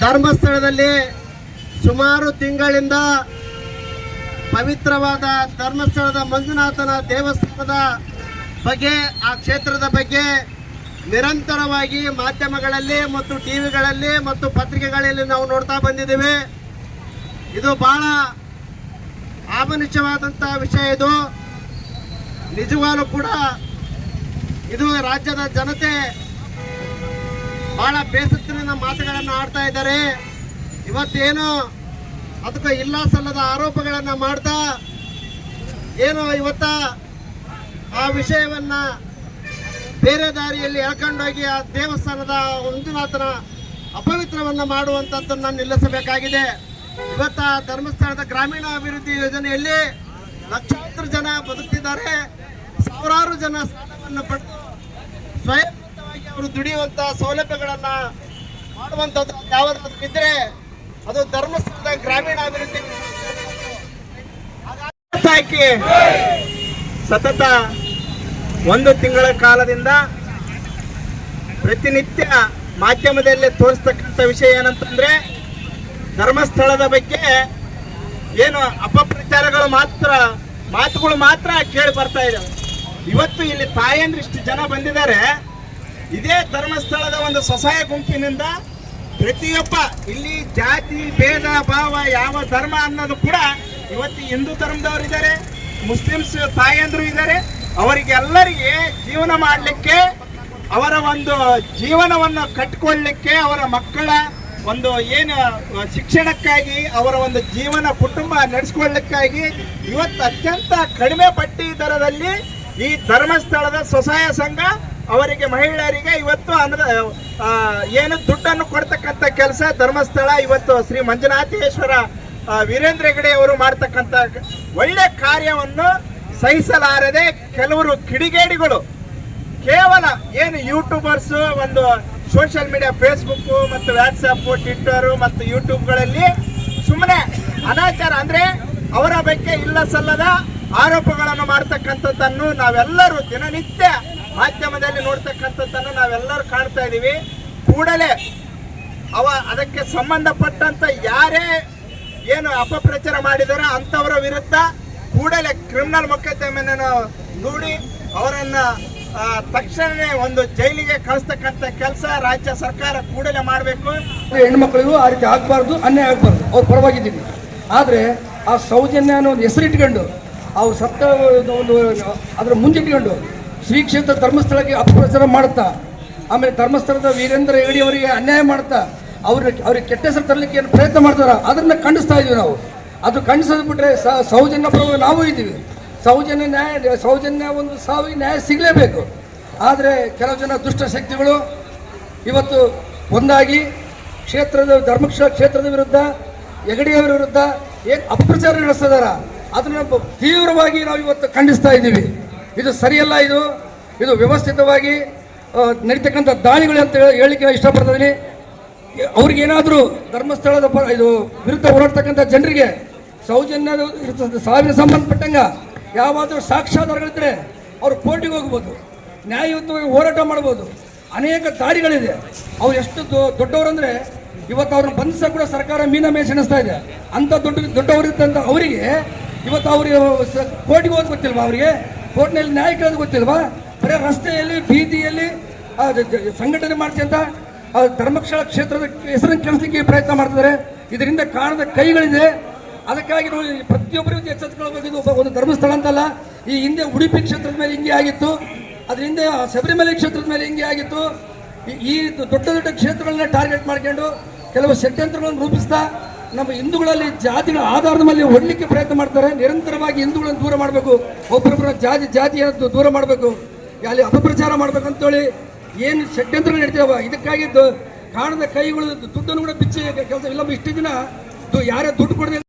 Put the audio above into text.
ಧರ್ಮಸ್ಥಳದಲ್ಲಿ ಸುಮಾರು ತಿಂಗಳಿಂದ ಪವಿತ್ರವಾದ ಧರ್ಮಸ್ಥಳದ ಮಂಜುನಾಥನ ದೇವಸ್ಥಾನದ ಬಗ್ಗೆ, ಆ ಕ್ಷೇತ್ರದ ಬಗ್ಗೆ ನಿರಂತರವಾಗಿ ಮಾಧ್ಯಮಗಳಲ್ಲಿ ಮತ್ತು ಟಿವಿಗಳಲ್ಲಿ ಮತ್ತು ಪತ್ರಿಕೆಗಳಲ್ಲಿ ನಾವು ನೋಡ್ತಾ ಬಂದಿದ್ದೇವೆ. ಇದು ಬಹಳ ಆಮನಿಷವಾದಂತಹ ವಿಷಯ ಇದು. ನಿಜವಾಗಲೂ ಕೂಡ ಇದು ರಾಜ್ಯದ ಜನತೆ ಬಹಳ ಬೇಸತ್ತಿನ ಮಾತುಗಳನ್ನು ಆಡ್ತಾ ಇದ್ದಾರೆ. ಇವತ್ತೇನು ಅದಕ್ಕೆ ಇಲ್ಲ ಸಲ್ಲದ ಆರೋಪಗಳನ್ನು ಮಾಡ್ತಾ, ಏನು ಇವತ್ತ ಆ ವಿಷಯವನ್ನ ಬೇರೆ ದಾರಿಯಲ್ಲಿ ಎಳ್ಕೊಂಡೋಗಿ ಆ ದೇವಸ್ಥಾನದ ಮಂಜುನಾಥನ ಅಪವಿತ್ರವನ್ನ ಮಾಡುವಂತದ್ದನ್ನ ನಿಲ್ಲಿಸಬೇಕಾಗಿದೆ. ಇವತ್ತ ಧರ್ಮಸ್ಥಳದ ಗ್ರಾಮೀಣ ಅಭಿವೃದ್ಧಿ ಯೋಜನೆಯಲ್ಲಿ ಲಕ್ಷಾಂತರ ಜನ ಬದುಕ್ತಿದ್ದಾರೆ. ಸಾವಿರಾರು ಜನ ಸಾಲವನ್ನು ಪಡೆದು ಸ್ವಯಂವಾಗಿ ಅವರು ದುಡಿಯುವಂತ ಸೌಲಭ್ಯಗಳನ್ನ ಮಾಡುವಂತದ್ದು ಯಾವ್ದಾದ್ರು ಇದ್ರೆ ಅದು ಧರ್ಮಸ್ಥಳದ ಗ್ರಾಮೀಣ ಅಭಿವೃದ್ಧಿ ಸತತ ಒಂದು ತಿಂಗಳ ಕಾಲದಿಂದ ಪ್ರತಿನಿತ್ಯ ಮಾಧ್ಯಮದಲ್ಲಿ ತೋರಿಸ್ತಕ್ಕಂಥ ವಿಷಯ ಏನಂತಂದ್ರೆ, ಧರ್ಮಸ್ಥಳದ ಬಗ್ಗೆ ಏನು ಅಪಪ್ರಚಾರಗಳು ಮಾತ್ರ, ಮಾತುಗಳು ಮಾತ್ರ ಕೇಳಿ ಬರ್ತಾ ಇದ್ದಾವೆ ಇವತ್ತು ಇಲ್ಲಿ ತಾಯಂದ್ರೆ ಇಷ್ಟು ಜನ ಬಂದಿದ್ದಾರೆ. ಇದೇ ಧರ್ಮಸ್ಥಳದ ಒಂದು ಸ್ವಸಹಾಯ ಗುಂಪಿನಿಂದ ಪ್ರತಿಯೊಬ್ಬ ಇಲ್ಲಿ ಜಾತಿ, ಭೇದ, ಭಾವ, ಯಾವ ಧರ್ಮ ಅನ್ನೋದು ಕೂಡ ಇವತ್ತು ಹಿಂದೂ ಧರ್ಮದವರು ಇದ್ದಾರೆ ಮುಸ್ಲಿಮ್ಸ್ ತಾಯಂದ್ರು ಇದ್ದಾರೆ. ಅವರಿಗೆಲ್ಲರಿಗೆ ಜೀವನ ಮಾಡಲಿಕ್ಕೆ, ಅವರ ಒಂದು ಜೀವನವನ್ನು ಕಟ್ಟಿಕೊಳ್ಳಿಕ್ಕೆ ಅವರ ಮಕ್ಕಳ ಒಂದು ಏನು ಶಿಕ್ಷಣಕ್ಕಾಗಿ, ಅವರ ಒಂದು ಜೀವನ ಕುಟುಂಬ ನಡೆಸ್ಕೊಳ್ಳಿಕ್ಕಾಗಿ ಇವತ್ತು ಅತ್ಯಂತ ಕಡಿಮೆ ಬಡ್ಡಿ ದರದಲ್ಲಿ ಈ ಧರ್ಮಸ್ಥಳದ ಸ್ವಸಹಾಯ ಸಂಘ ಅವರಿಗೆ ಮಹಿಳೆಯರಿಗೆ ಇವತ್ತು ಅನ್ನದ ಏನು ದುಡ್ಡನ್ನು ಕೊಡ್ತಕ್ಕಂಥ ಕೆಲಸ ಧರ್ಮಸ್ಥಳ, ಇವತ್ತು ಶ್ರೀ ಮಂಜುನಾಥೇಶ್ವರ ವೀರೇಂದ್ರ ಹೆಗಡೆ ಅವರು ಮಾಡ್ತಕ್ಕಂಥ ಒಳ್ಳೆ ಕಾರ್ಯವನ್ನು ಸಹಿಸಲಾರದೆ ಕೆಲವರು ಕಿಡಿಗೇಡಿಗಳು. ಕೇವಲ ಏನು ಯೂಟ್ಯೂಬರ್ಸ್ ಒಂದು ಸೋಷಿಯಲ್ ಮೀಡಿಯಾ ಫೇಸ್ಬುಕ್ ಮತ್ತು ವಾಟ್ಸಪ್ ಟ್ವಿಟ್ಟರ್ ಮತ್ತು ಯೂಟ್ಯೂಬ್ಗಳಲ್ಲಿ ಸುಮ್ಮನೆ ಅನಾಚಾರ ಅಂದ್ರೆ ಅವರ ಬಗ್ಗೆ ಇಲ್ಲ ಸಲ್ಲದ ಆರೋಪಗಳನ್ನು ಮಾಡ್ತಕ್ಕಂಥದ್ದನ್ನು ನಾವೆಲ್ಲರೂ ದಿನನಿತ್ಯ ಮಾಧ್ಯಮದಲ್ಲಿ ನೋಡ್ತಕ್ಕಂಥದ್ದನ್ನು ನಾವೆಲ್ಲರೂ ಕಾಣ್ತಾ ಇದ್ದೀವಿ. ಕೂಡಲೇ ಅವ ಅದಕ್ಕೆ ಸಂಬಂಧಪಟ್ಟಂತ ಯಾರೇ ಏನು ಅಪಪ್ರಚಾರ ಮಾಡಿದಾರೋ ಅಂಥವರ ವಿರುದ್ಧ ಕೂಡಲೇ ಕ್ರಿಮಿನಲ್ ಮೊಕದ್ದಮೆಯನ್ನು ನೋಡಿ ಅವರನ್ನು ತಕ್ಷಣವೇ ಒಂದು ಜೈಲಿಗೆ ಕಳಿಸ್ತಕ್ಕಂಥ ಕೆಲಸ ರಾಜ್ಯ ಸರ್ಕಾರ ಕೂಡಲೇ ಮಾಡಬೇಕು. ಹೆಣ್ಮಕ್ಳಿಗೂ ಆ ರೀತಿ ಆಗಬಾರ್ದು, ಅನ್ಯಾಯ ಆಗಬಾರ್ದು. ಅವ್ರು ಪರವಾಗಿದ್ದೀವಿ. ಆದರೆ ಆ ಸೌಜನ್ಯ ಅನ್ನೋ ಒಂದು ಹೆಸರಿಟ್ಕೊಂಡು ಅವ್ರು ಸತ್ತ ಒಂದು ಅದರ ಮುಂದಿಟ್ಕೊಂಡು ಶ್ರೀ ಕ್ಷೇತ್ರ ಧರ್ಮಸ್ಥಳಕ್ಕೆ ಅಪಪ್ರಚಾರ ಮಾಡುತ್ತಾ, ಆಮೇಲೆ ಧರ್ಮಸ್ಥಳದ ವೀರೇಂದ್ರ ಹೆಗಡಿ ಅವರಿಗೆ ಅನ್ಯಾಯ ಮಾಡ್ತಾ ಅವ್ರಿಗೆ ಅವ್ರಿಗೆ ಕೆಟ್ಟ ಹೆಸರು ತರಲಿಕ್ಕೆ ಏನು ಪ್ರಯತ್ನ ಮಾಡ್ತಾರ? ಅದನ್ನು ಖಂಡಿಸ್ತಾ ಇದ್ದೀವಿ ನಾವು. ಅದು ಖಂಡಿಸೋದು ಬಿಟ್ರೆ ಸ- ಸೌಜನ್ಯ ಪರವಾಗಿ ನಾವು ಇದ್ದೀವಿ. ಸೌಜನ್ಯ ನ್ಯಾಯ, ಸೌಜನ್ಯ ಒಂದು ಸಾವಿಗೆ ನ್ಯಾಯ ಸಿಗಲೇಬೇಕು. ಆದರೆ ಕೆಲವು ಜನ ದುಷ್ಟ ಶಕ್ತಿಗಳು ಇವತ್ತು ಒಂದಾಗಿ ಕ್ಷೇತ್ರದ ಧರ್ಮಕ್ಷ ಕ್ಷೇತ್ರದ ವಿರುದ್ಧ, ಹೆಗಡಿಯವರ ವಿರುದ್ಧ ಏನು ಅಪಪ್ರಚಾರ ನಡೆಸ್ತಿದಾರ, ಅದನ್ನು ತೀವ್ರವಾಗಿ ನಾವು ಇವತ್ತು ಖಂಡಿಸ್ತಾ ಇದ್ದೀವಿ. ಇದು ಸರಿಯಲ್ಲ ಇದು. ಇದು ವ್ಯವಸ್ಥಿತವಾಗಿ ನಡೀತಕ್ಕಂಥ ದಾಳಿಗಳು ಅಂತ ಹೇಳಿ- ಹೇಳಿಕ್ಕೆ ಇಷ್ಟಪಡ್ತಿದ್ದೀನಿ ಅವ್ರಿಗೇನಾದರೂ ಧರ್ಮಸ್ಥಳದ ಇದು ವಿರುದ್ಧ ಹೋರಾಡ್ತಕ್ಕಂಥ ಜನರಿಗೆ ಸೌಜನ್ಯ ಸಾವಿನ ಸಂಬಂಧಪಟ್ಟಂಗ ಯಾವಾದರೂ ಸಾಕ್ಷ್ಯಾಧಾರಗಳಿದ್ರೆ ಅವರು ಕೋರ್ಟಿಗೆ ಹೋಗ್ಬೋದು, ನ್ಯಾಯಯುತವಾಗಿ ಹೋರಾಟ ಮಾಡ್ಬೋದು. ಅನೇಕ ದಾರಿಗಳಿದೆ. ಅವ್ರು ಎಷ್ಟು ದೊಡ್ಡವರು ದೊಡ್ಡವರಂದ್ರೆ ಇವತ್ತು ಅವ್ರನ್ನ ಬಂಧಿಸ ಕೂಡ ಸರ್ಕಾರ ಮೀನಮೇಷ ಎಣಿಸ್ತಾ ಇದೆ. ಅಂತ ದೊಡ್ಡ ದೊಡ್ಡವರಿದ್ದಂಥ ಅವರಿಗೆ ಇವತ್ತು ಅವ್ರಿಗೆ ಕೋರ್ಟಿಗೆ ಹೋದ್ ಗೊತ್ತಿಲ್ವಾ ಅವರಿಗೆ? ಕೋರ್ಟ್ನಲ್ಲಿ ನ್ಯಾಯ ಕೇಳೋದು ಗೊತ್ತಿಲ್ವಾ? ಬರೀ ರಸ್ತೆಯಲ್ಲಿ, ಬೀದಿಯಲ್ಲಿ ಸಂಘಟನೆ ಮಾಡ್ತಿ ಅಂತ ಆ ಧರ್ಮಕ್ಷಳ ಕ್ಷೇತ್ರದ ಹೆಸರನ್ನು ಕೆಲಸಕ್ಕೆ ಪ್ರಯತ್ನ ಮಾಡ್ತಿದ್ದಾರೆ. ಇದರಿಂದ ಕಾಣದ ಕೈಗಳಿದೆ. ಅದಕ್ಕಾಗಿ ನಾವು ಪ್ರತಿಯೊಬ್ಬರಿಗೂ ಎಚ್ಚೆತ್ತುಕೊಳ್ಬೇಕು ಇದು ಒಂದು ಧರ್ಮಸ್ಥಳ ಅಂತಲ್ಲ. ಈ ಹಿಂದೆ ಉಡುಪಿ ಕ್ಷೇತ್ರದ ಮೇಲೆ ಹಿಂಗೆ ಆಗಿತ್ತು. ಅದರಿಂದ ಶಬರಿಮಲೆ ಕ್ಷೇತ್ರದ ಮೇಲೆ ಹಿಂಗೆ ಆಗಿತ್ತು. ಈ ದೊಡ್ಡ ದೊಡ್ಡ ಕ್ಷೇತ್ರಗಳನ್ನ ಟಾರ್ಗೆಟ್ ಮಾಡ್ಕೊಂಡು ಕೆಲವು ಷಡ್ಯಂತ್ರಗಳನ್ನು ರೂಪಿಸ್ತಾ ನಮ್ಮ ಹಿಂದೂಗಳಲ್ಲಿ ಜಾತಿಗಳ ಆಧಾರದ ಮೇಲೆ ಹೊಡ್ಲಿಕ್ಕೆ ಪ್ರಯತ್ನ ಮಾಡ್ತಾರೆ. ನಿರಂತರವಾಗಿ ಹಿಂದೂಗಳನ್ನು ದೂರ ಮಾಡಬೇಕು. ಒಬ್ಬರೊಬ್ಬರ ಜಾತಿ ಜಾತಿಯನ್ನು ದೂರ ಮಾಡಬೇಕು. ಅಲ್ಲಿ ಅಪಪ್ರಚಾರ ಮಾಡ್ಬೇಕಂತೇಳಿ ಏನು ಷಡ್ಯಂತ್ರ ನಡೀತಾವ ಇದಕ್ಕಾಗಿ ಕಾಣದ ಕೈಗಳು ದುಡ್ಡನ್ನು ಕೂಡ ಬಿಚ್ಚಿ ಕೆಲಸ ಇಲ್ಲ, ಇಷ್ಟು ದಿನ ಯಾರೇ ದುಡ್ಡು ಕೊಡದೆ